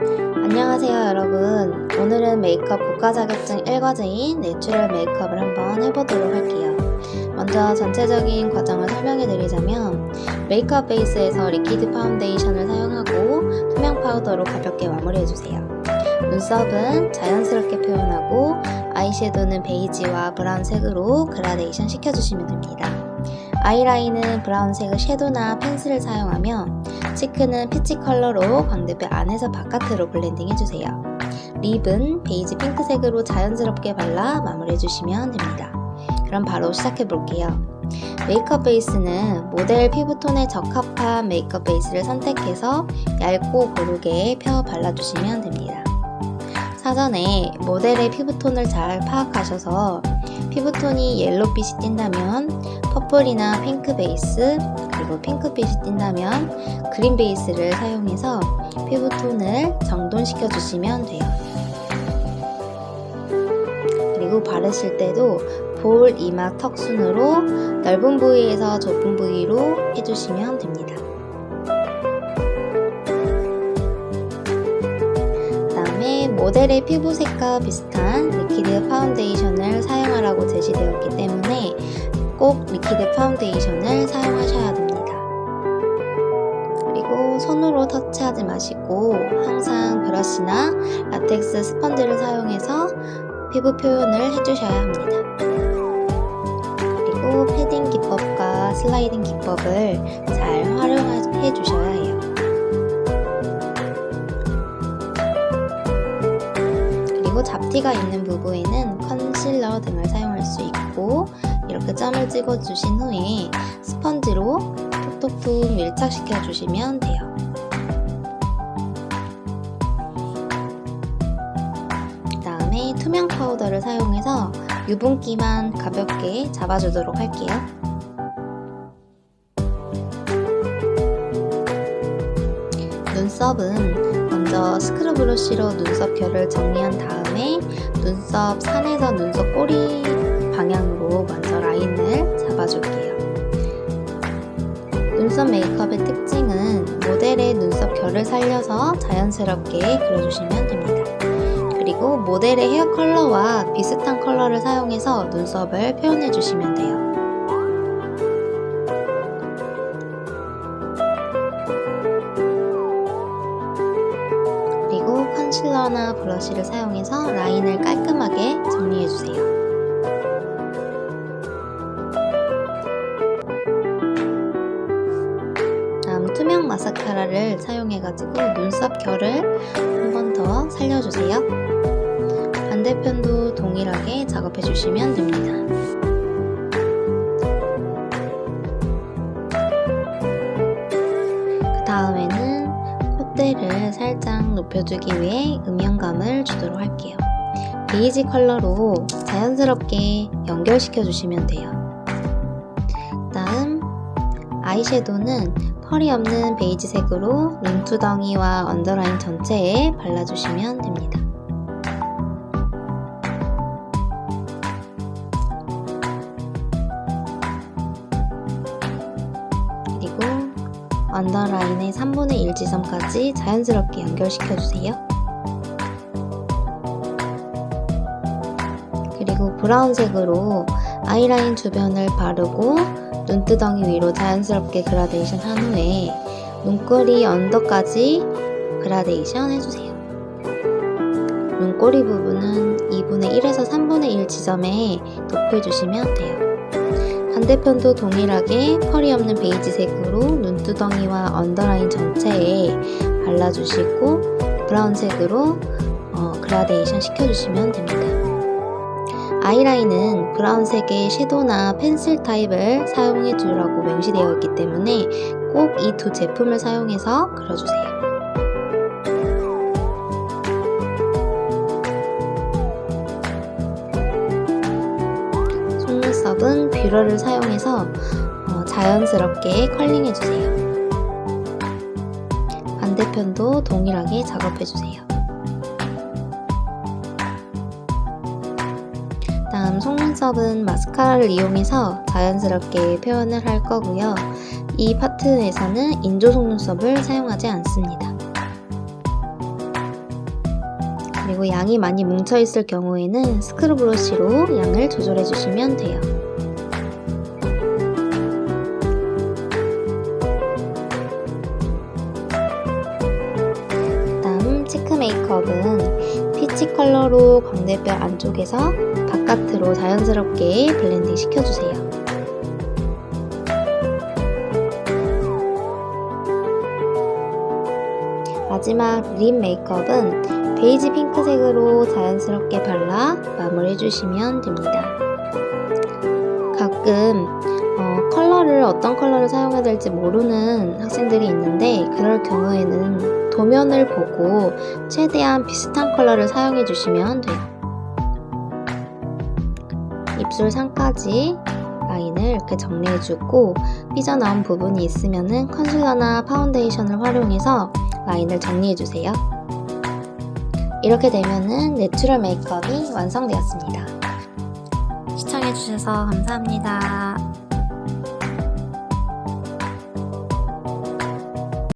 안녕하세요 여러분. 오늘은 메이크업 국가 자격증 1과제인 내추럴 메이크업을 한번 해보도록 할게요. 먼저 전체적인 과정을 설명해 드리자면 메이크업 베이스에서 리퀴드 파운데이션을 사용하고 투명 파우더로 가볍게 마무리해 주세요. 눈썹은 자연스럽게 표현하고 아이섀도우는 베이지와 브라운색으로 그라데이션 시켜주시면 됩니다. 아이라인은 브라운색의 섀도우나 펜슬을 사용하며 치크는 피치 컬러로 광대뼈 안에서 바깥으로 블렌딩 해주세요. 립은 베이지 핑크색으로 자연스럽게 발라 마무리해주시면 됩니다. 그럼 바로 시작해볼게요. 메이크업 베이스는 모델 피부톤에 적합한 메이크업 베이스를 선택해서 얇고 고르게 펴 발라주시면 됩니다. 사전에 모델의 피부톤을 잘 파악하셔서 피부톤이 옐로빛이 띈다면 퍼플이나 핑크 베이스 그리고 핑크빛이 띈다면 그린 베이스를 사용해서 피부톤을 정돈시켜 주시면 돼요. 그리고 바르실 때도 볼, 이마, 턱 순으로 넓은 부위에서 좁은 부위로 해주시면 됩니다. 모델의 피부색과 비슷한 리퀴드 파운데이션을 사용하라고 제시되었기 때문에 꼭 리퀴드 파운데이션을 사용하셔야 됩니다. 그리고 손으로 터치하지 마시고 항상 브러쉬나 라텍스 스펀지를 사용해서 피부 표현을 해주셔야 합니다. 그리고 패딩 기법과 슬라이딩 기법을 잘 활용해 주셔야 해요. 그리고 잡티가 있는 부분에는 컨실러 등을 사용할 수 있고 이렇게 점을 찍어주신 후에 스펀지로 톡톡톡 밀착시켜 주시면 돼요. 그 다음에 투명 파우더를 사용해서 유분기만 가볍게 잡아주도록 할게요. 눈썹은 먼저 스크루 브러쉬로 눈썹 결을 정리한 다음 에 눈썹 산에서 눈썹 꼬리 방향으로 먼저 라인을 잡아줄게요. 눈썹 메이크업의 특징은 모델의 눈썹 결을 살려서 자연스럽게 그려주시면 됩니다. 그리고 모델의 헤어 컬러와 비슷한 컬러를 사용해서 눈썹을 표현해 주시면 돼요. 컨실러나 브러쉬를 사용해서 라인을 깔끔하게 정리해 주세요. 다음 투명 마스카라를 사용해가지고 눈썹 결을 한 번 더 살려주세요. 반대편도 동일하게 작업해 주시면 됩니다. 높여주기 위해 음영감을 주도록 할게요. 베이지 컬러로 자연스럽게 연결시켜 주시면 돼요. 다음 아이섀도우는 펄이 없는 베이지색으로 눈두덩이와 언더라인 전체에 발라주시면 됩니다. 언더라인의 3분의 1 지점까지 자연스럽게 연결시켜주세요. 그리고 브라운색으로 아이라인 주변을 바르고 눈두덩이 위로 자연스럽게 그라데이션 한 후에 눈꼬리 언더까지 그라데이션 해주세요. 눈꼬리 부분은 2분의 1에서 3분의 1 지점에 높여주시면 돼요. 반대편도 동일하게 펄이 없는 베이지색으로 눈두덩이와 언더라인 전체에 발라주시고 브라운색으로 어, 그라데이션 시켜주시면 됩니다. 아이라인은 브라운색의 섀도우나 펜슬 타입을 사용해 주라고 명시되어 있기 때문에 꼭 이 두 제품을 사용해서 그려주세요. 속눈썹은 뷰러를 사용해서 어, 자연스럽게 컬링해 주세요. 반대편도 동일하게 작업해 주세요. 다음 속눈썹은 마스카라를 이용해서 자연스럽게 표현을 할 거고요. 이 파트에서는 인조 속눈썹을 사용하지 않습니다. 그리고 양이 많이 뭉쳐있을 경우에는 스크루 브러쉬로 양을 조절해 주시면 돼요. 다음 치크 메이크업은 피치 컬러로 광대뼈 안쪽에서 바깥으로 자연스럽게 블렌딩 시켜주세요. 마지막 립 메이크업은 베이지 핑크색으로 자연스럽게 발라 마무리해 주시면 됩니다. 가끔 어, 컬러를 어떤 컬러를 사용해야 될지 모르는 학생들이 있는데 그럴 경우에는 도면을 보고 최대한 비슷한 컬러를 사용해 주시면 돼요. 입술 상까지 라인을 이렇게 정리해 주고 삐져나온 부분이 있으면 컨실러나 파운데이션을 활용해서 라인을 정리해 주세요. 이렇게 되면은 내추럴 메이크업이 완성되었습니다. 시청해주셔서 감사합니다.